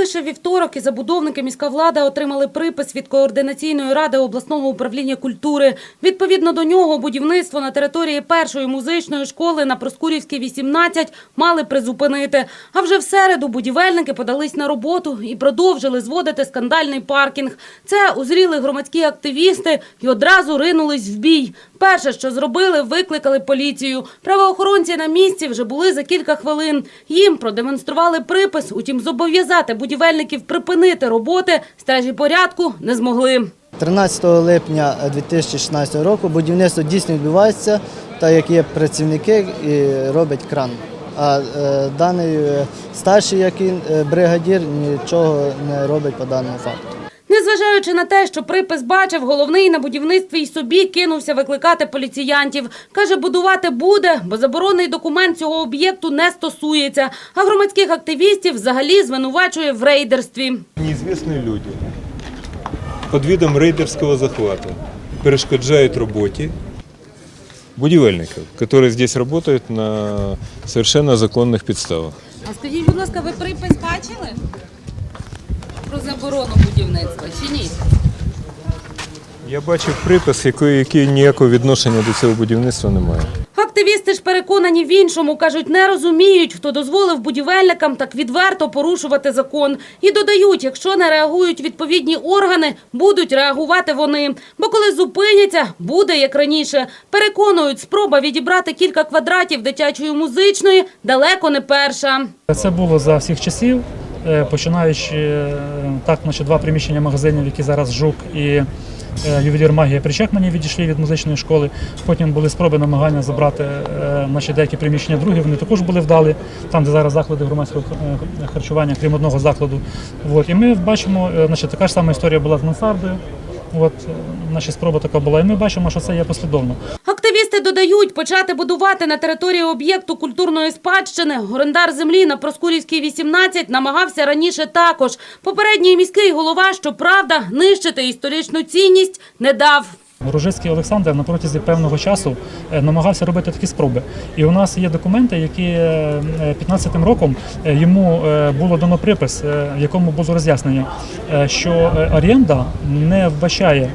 лише вівторок і забудовники міська влада отримали припис від координаційної ради обласного управління культури. Відповідно до нього, будівництво на території першої музичної школи на Проскурівській 18 мали призупинити. А вже в середу будівельники подались на роботу і продовжили зводити скандальний паркінг. Це узріли громадські активісти і одразу ринулись в бій. Перше, що зробили, викликали поліцію. Правоохоронці на місці вже були за кілька хвилин. Їм продемонстрували припис, утім зобов'язати будівельників припинити роботи стражі порядку не змогли. 13 липня 2016 року будівництво дійсно відбувається, так як є працівники і роблять кран. А е, даний е, старший який, е, бригадір нічого не робить по даному факту. Незважаючи на те, що припис бачив, головний на будівництві й собі кинувся викликати поліціянтів. Каже, будувати буде, бо заборонний документ цього об'єкту не стосується. А громадських активістів взагалі звинувачує в рейдерстві. Неизвестные люди под видом рейдерского захвата перешкоджают работе будівельників, які здесь работают на совершенно законних підставах. А скажіть, будь ласка, ви припис бачили про заборону будівництва чи ні? Я бачив припис, який, який ніякого відношення до цього будівництва не має. Активісти ж переконані в іншому. Кажуть, не розуміють, хто дозволив будівельникам так відверто порушувати закон. І додають, якщо не реагують відповідні органи, будуть реагувати вони. Бо коли зупиняться, буде як раніше. Переконують, спроба відібрати кілька квадратів дитячої музичної далеко не перша. Це було за всіх часів, починаючи е, так, значить, два приміщення магазинів, які зараз жук і е, ювелір магія Причекмані відійшли від музичної школи. Потім були спроби намагання забрати е, значить, деякі приміщення другі. Вони також були вдалі, там, де зараз заклади громадського е, харчування, крім одного закладу. От. І ми бачимо, е, значить, така ж сама історія була з мансардою. От, е, наша спроба така була, і ми бачимо, що це є послідовно. Активісти додають, почати будувати на території об'єкту культурної спадщини. Орендар землі на Проскурівській 18 намагався раніше також. Попередній міський голова, щоправда, нищити історичну цінність не дав. Ружицький Олександр на протязі певного часу е, намагався робити такі спроби. І у нас є документи, які е, 15-м роком е, йому е, було дано припис, е, в якому було роз'яснення, е, що е, оренда не вбачає е,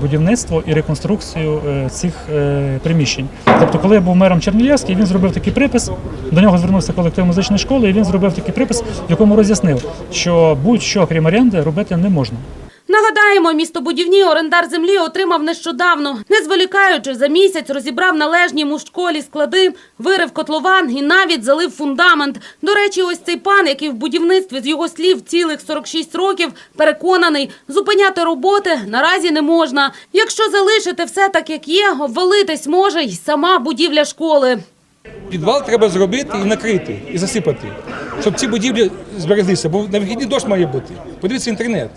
будівництво і реконструкцію е, цих е, приміщень. Тобто, коли я був мером Чернівецький, він зробив такий припис. До нього звернувся колектив музичної школи, і він зробив такий припис, в якому роз'яснив, що будь-що крім оренди робити не можна. Нагадаємо, містобудівні орендар землі отримав нещодавно. Не зволікаючи, за місяць розібрав належні йому школі склади, вирив котлован і навіть залив фундамент. До речі, ось цей пан, який в будівництві з його слів цілих 46 років, переконаний, зупиняти роботи наразі не можна. Якщо залишити все так, як є, обвалитись може й сама будівля школи. Підвал треба зробити і накрити, і засипати, щоб ці будівлі збереглися, бо на вихідні дощ має бути. Подивіться інтернет.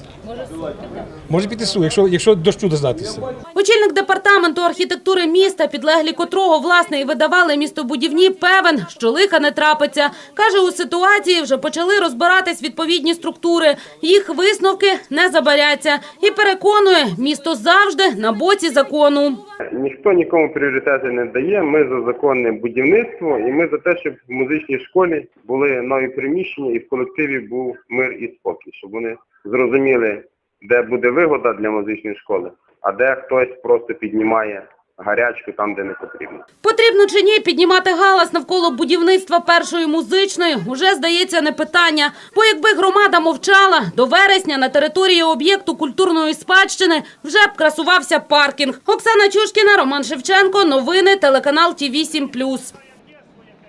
Може піти су, якщо, якщо дощу доздатися. Очільник департаменту архітектури міста, підлеглі котрого власне і видавали містобудівні, певен, що лиха не трапиться. Каже, у ситуації вже почали розбиратись відповідні структури. Їх висновки не забаряться. І переконує, місто завжди на боці закону. Ніхто нікому пріоритети не дає. Ми за законне будівництво, і ми за те, щоб в музичній школі були нові приміщення і в колективі був мир і спокій, щоб вони зрозуміли, де буде вигода для музичної школи, а де хтось просто піднімає гарячку там, де не потрібно. Потрібно чи ні піднімати галас навколо будівництва першої музичної уже здається не питання. Бо якби громада мовчала, до вересня на території об'єкту культурної спадщини вже б красувався паркінг. Оксана Чушкіна, Роман Шевченко. Новини телеканал Ті 8